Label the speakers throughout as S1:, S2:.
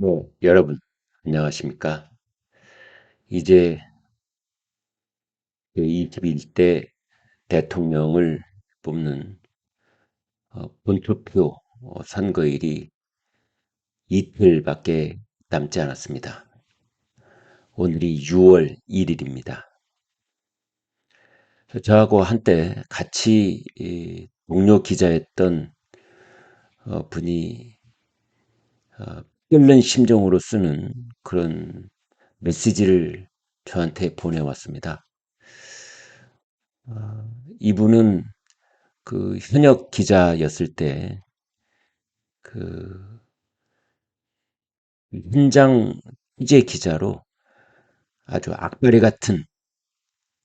S1: 네, 여러분, 안녕하십니까? 이제 그 21대 대통령을 뽑는 어, 본투표 어, 선거일이 이틀밖에 남지 않았습니다. 오늘이 6월 1일입니다. 저하고 한때 같이 동료 기자였던 어, 분이 끓는 심정으로 쓰는 그런 메시지를 저한테 보내왔습니다. 어, 이분은 그 현역 기자였을 때 그 현장 취재 기자로 아주 악바리 같은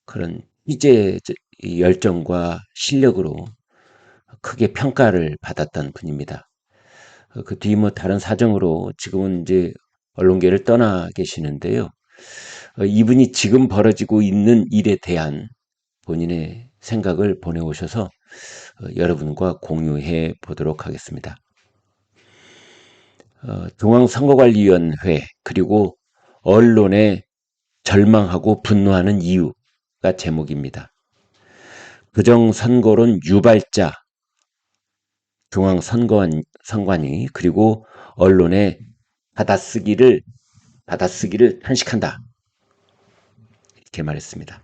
S1: 그런 취재 열정과 실력으로 크게 평가를 받았던 분입니다. 어, 그뒤 뭐 다른 사정으로 지금은 이제 언론계를 떠나 계시는데요. 어, 이분이 지금 벌어지고 있는 일에 대한 본인의 생각을 보내오셔서 어, 여러분과 공유해 보도록 하겠습니다. 중앙선거관리위원회 그리고 언론에 절망하고 분노하는 이유가 제목입니다. 부정선거론 유발자 중앙선거관 선관위 그리고 언론에 받아쓰기를 받아쓰기를 탄식한다. 이렇게 말했습니다.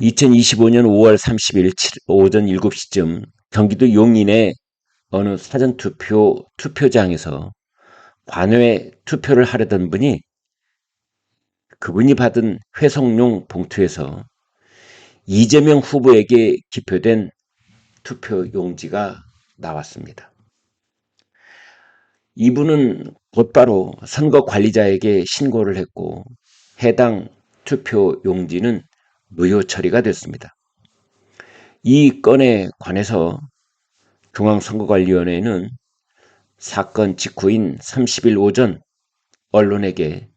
S1: 2025년 5월 30일 오전 7시쯤 경기도 용인의 어느 사전투표 투표장에서 관외 투표를 하려던 분이 그분이 받은 회송용 봉투에서 이재명 후보에게 기표된 투표 용지가 나왔습니다. 이분은 곧바로 선거 관리자에게 신고를 했고 해당 투표 용지는 무효 처리가 됐습니다. 이 건에 관해서 중앙선거관리위원회는 사건 직후인 30일 오전 언론에게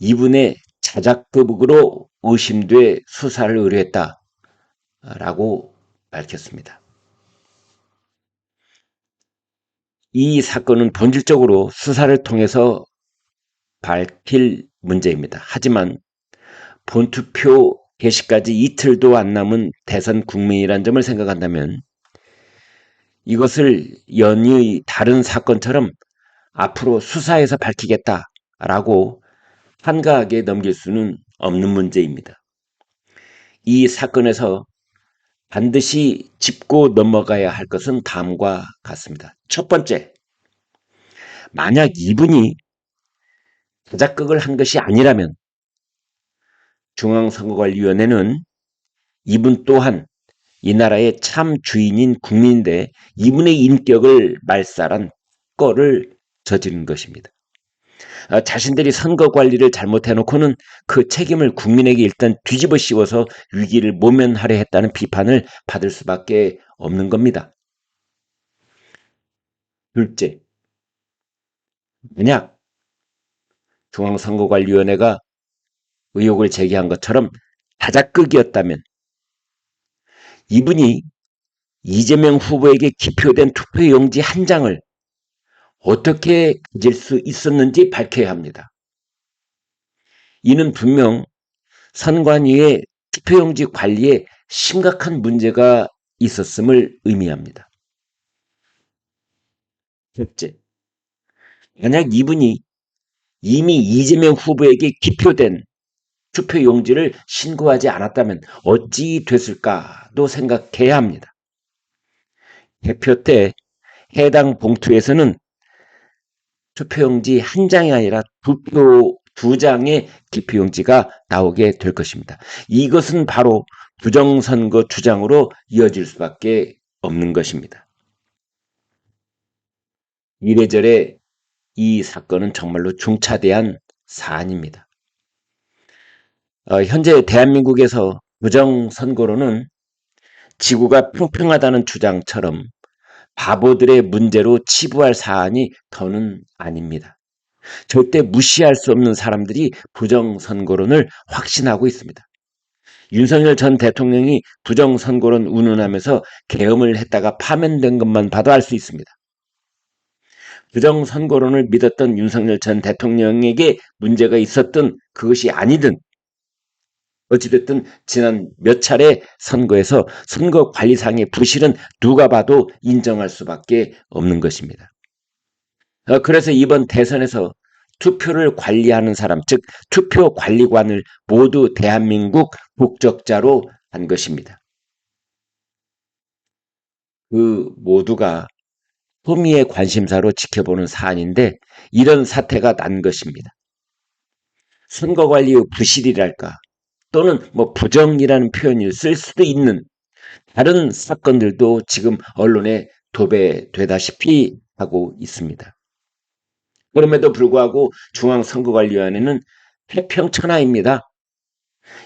S1: 이분의 자작극으로 의심돼 수사를 의뢰했다 라고 밝혔습니다. 이 사건은 본질적으로 수사를 통해서 밝힐 문제입니다. 하지만 본투표 개시까지 이틀도 안 남은 대선 국민이란 점을 생각한다면 이것을 연이의 다른 사건처럼 앞으로 수사해서 밝히겠다라고 한가하게 넘길 수는 없는 문제입니다. 이 사건에서 반드시 짚고 넘어가야 할 것은 다음과 같습니다. 첫 번째, 만약 이분이 자작극을 한 것이 아니라면 중앙선거관리위원회는 이분 또한 이 나라의 참 주인인 국민인데 이분의 인격을 말살한 거를 저지른 것입니다. 아, 자신들이 선거 관리를 잘못해놓고는 그 책임을 국민에게 일단 뒤집어 씌워서 위기를 모면하려 했다는 비판을 받을 수밖에 없는 겁니다. 둘째, 만약 중앙선거관리위원회가 의혹을 제기한 것처럼 다작극이었다면 이분이 이재명 후보에게 기표된 투표용지 한 장을 어떻게 가질 수 있었는지 밝혀야 합니다. 이는 분명 선관위의 투표용지 관리에 심각한 문제가 있었음을 의미합니다. 첫째, 만약 이분이 이미 이재명 후보에게 기표된 투표용지를 신고하지 않았다면 어찌 됐을까도 생각해야 합니다. 개표 때 해당 봉투에서는 투표용지 한 장이 아니라 두 표, 두 장의 기표용지가 나오게 될 것입니다. 이것은 바로 부정선거 주장으로 이어질 수밖에 없는 것입니다. 이래저래 이 사건은 정말로 중차대한 사안입니다. 어, 현재 대한민국에서 부정선거로는 지구가 평평하다는 주장처럼 바보들의 문제로 치부할 사안이 더는 아닙니다. 절대 무시할 수 없는 사람들이 부정선거론을 확신하고 있습니다. 윤석열 전 대통령이 부정선거론 운운하면서 계엄을 했다가 파면된 것만 봐도 알 수 있습니다. 부정선거론을 믿었던 윤석열 전 대통령에게 문제가 있었던 그것이 아니든 어찌됐든 지난 몇 차례 선거에서 선거관리상의 부실은 누가 봐도 인정할 수밖에 없는 것입니다. 어, 그래서 이번 대선에서 투표를 관리하는 사람, 즉 투표 관리관을 모두 대한민국 국적자로 한 것입니다. 그 모두가 소미의 관심사로 지켜보는 사안인데 이런 사태가 난 것입니다. 선거관리의 부실이랄까 또는 뭐 부정이라는 표현을 쓸 수도 있는 다른 사건들도 지금 언론에 도배되다시피 하고 있습니다. 그럼에도 불구하고 중앙선거관리위원회는 태평천하입니다.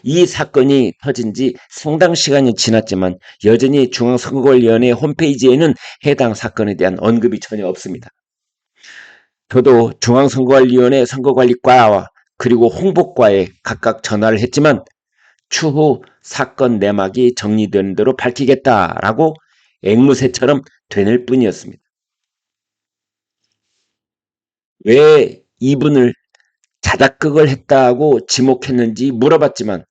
S1: 이 사건이 터진 지 상당 시간이 지났지만 여전히 중앙선거관리위원회 홈페이지에는 해당 사건에 대한 언급이 전혀 없습니다. 저도 중앙선거관리위원회 선거관리과와 그리고 홍보과에 각각 전화를 했지만 추후 사건 내막이 정리되는 대로 밝히겠다라고 앵무새처럼 되낼 뿐이었습니다. 왜 이분을 자작극을 했다고 지목했는지 물어봤지만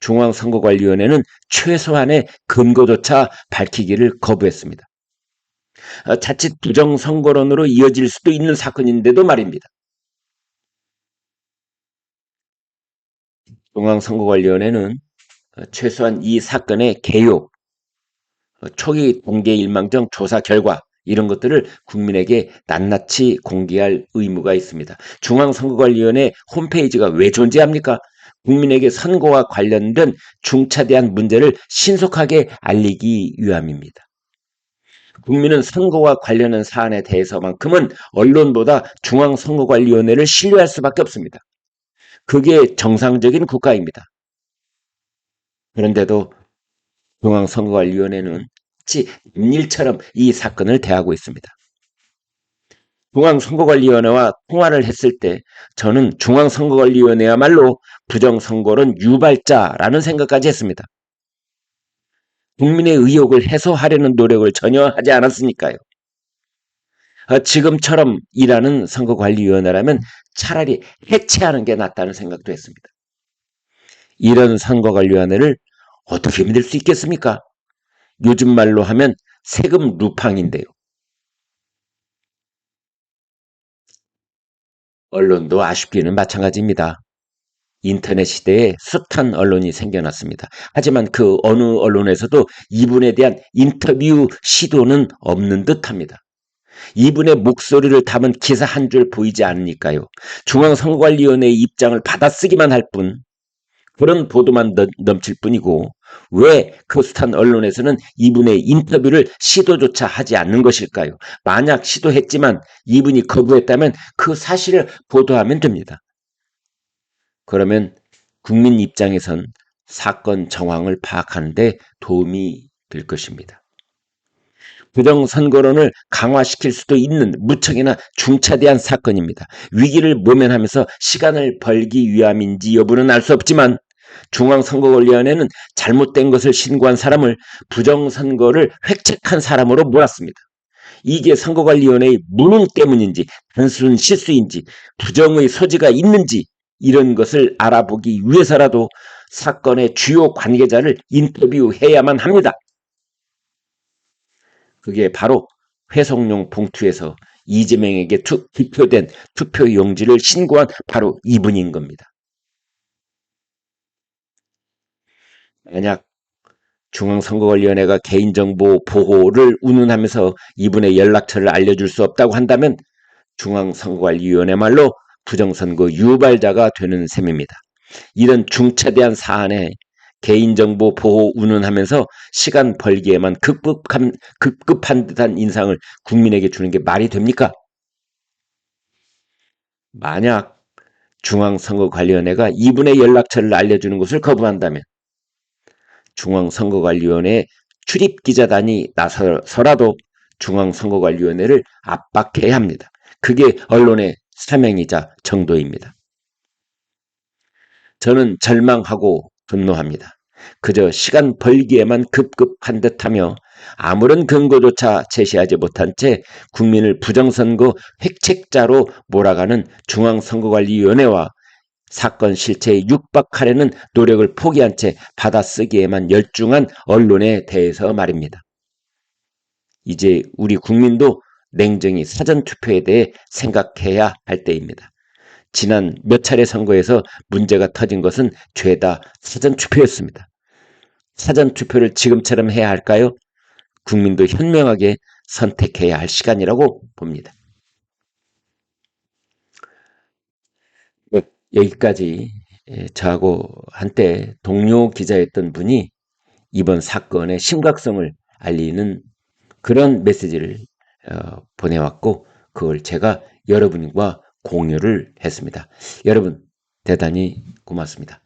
S1: 중앙선거관리위원회는 최소한의 근거조차 밝히기를 거부했습니다. 어, 자칫 부정선거론으로 이어질 수도 있는 사건인데도 말입니다. 중앙선거관리위원회는 어, 최소한 이 사건의 개요, 어, 초기 공개 일망정 조사 결과 이런 것들을 국민에게 낱낱이 공개할 의무가 있습니다. 중앙선거관리위원회 홈페이지가 왜 존재합니까? 국민에게 선거와 관련된 중차대한 문제를 신속하게 알리기 위함입니다. 국민은 선거와 관련한 사안에 대해서만큼은 언론보다 중앙선거관리위원회를 신뢰할 수밖에 없습니다. 그게 정상적인 국가입니다. 그런데도 중앙선거관리위원회는 마치 일처럼 이 사건을 대하고 있습니다. 중앙선거관리위원회와 통화를 했을 때 저는 중앙선거관리위원회야말로 부정선거론 유발자라는 생각까지 했습니다. 국민의 의혹을 해소하려는 노력을 전혀 하지 않았으니까요. 어, 지금처럼 일하는 선거관리위원회라면 차라리 해체하는 게 낫다는 생각도 했습니다. 이런 선거관리위원회를 어떻게 믿을 수 있겠습니까? 요즘 말로 하면 세금 루팡인데요. 언론도 아쉽기는 마찬가지입니다. 인터넷 시대에 숱한 언론이 생겨났습니다. 하지만 그 어느 언론에서도 이분에 대한 인터뷰 시도는 없는 듯합니다. 이분의 목소리를 담은 기사 한 줄 보이지 않으니까요. 중앙선거관리위원회의 입장을 받아쓰기만 할 뿐, 그런 보도만 넘칠 뿐이고 왜그 숱한 언론에서는 이분의 인터뷰를 시도조차 하지 않는 것일까요? 만약 시도했지만 이분이 거부했다면 그 사실을 보도하면 됩니다. 그러면 국민 입장에선 사건 정황을 파악하는데 도움이 될 것입니다. 부정선거론을 강화시킬 수도 있는 무척이나 중차대한 사건입니다. 위기를 모면하면서 시간을 벌기 위함인지 여부는 알 수 없지만 중앙선거관리위원회는 잘못된 것을 신고한 사람을 부정선거를 획책한 사람으로 몰았습니다. 이게 선거관리위원회의 무능 때문인지 단순 실수인지 부정의 소지가 있는지 이런 것을 알아보기 위해서라도 사건의 주요 관계자를 인터뷰해야만 합니다. 그게 바로 회송용 봉투에서 이재명에게 투, 기표된 투표 용지를 신고한 바로 이분인 겁니다. 만약 중앙선거관리위원회가 개인정보 보호를 운운하면서 이분의 연락처를 알려줄 수 없다고 한다면 중앙선거관리위원회 말로 부정선거 유발자가 되는 셈입니다. 이런 중차대한 사안에 개인정보 보호 운운하면서 시간 벌기에만 급급한, 급급한 듯한 인상을 국민에게 주는 게 말이 됩니까? 만약 중앙선거관리위원회가 이분의 연락처를 알려주는 것을 거부한다면 중앙선거관리위원회 출입기자단이 나서서라도 중앙선거관리위원회를 압박해야 합니다. 그게 언론의 사명이자 정도입니다. 저는 절망하고 분노합니다. 그저 시간 벌기에만 급급한 듯하며 아무런 근거조차 제시하지 못한 채 국민을 부정선거 획책자로 몰아가는 중앙선거관리위원회와 사건 실체에 육박하려는 노력을 포기한 채 받아쓰기에만 열중한 언론에 대해서 말입니다. 이제 우리 국민도 냉정히 사전투표에 대해 생각해야 할 때입니다. 지난 몇 차례 선거에서 문제가 터진 것은 죄다 사전투표였습니다. 사전투표를 지금처럼 해야 할까요? 국민도 현명하게 선택해야 할 시간이라고 봅니다. 네, 여기까지 예, 저하고 한때 동료 기자였던 분이 이번 사건의 심각성을 알리는 그런 메시지를 어, 보내왔고 그걸 제가 여러분과 공유를 했습니다. 여러분 대단히 고맙습니다.